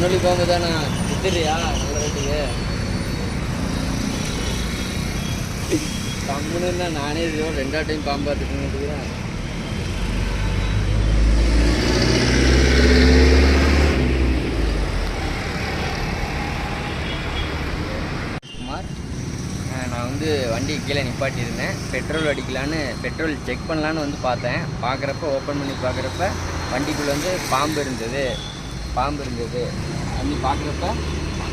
மண்ணொலி பாம்பு தானே? வித்துறியா நல்ல ரேட்டுக்கு. கம்முன்னு நானே இதுவோ ரெண்டா டைம் பாம்பு பார்த்துட்டு குமார் நான் வந்து வண்டி கீழே நிப்பாட்டியிருந்தேன் பெட்ரோல் அடிக்கலான்னு பெட்ரோல் செக் பண்ணலான்னு வந்து பார்த்தேன். பார்க்குறப்ப ஓப்பன் பண்ணி பார்க்குறப்ப வண்டிக்குள்ளே வந்து பாம்பு இருந்தது. பாம்பு இருந்தது. அப்படி பார்க்குறப்ப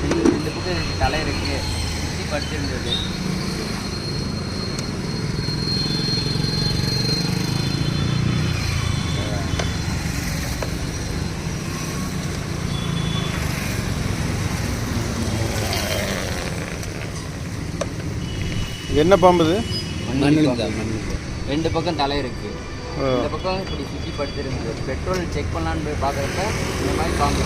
ரெண்டு பக்கம் தலை இருக்குது சுற்றி படுத்திருந்தது என்ன பாம்பு இது? ரெண்டு பக்கம் தலை இருக்கு. ஓ. இந்த பக்கம் இப்படி சுற்றி படுத்திருந்தது. பெட்ரோல் செக் பண்ணலான்னு போய் பார்க்குறப்ப இந்த மாதிரி பாம்பு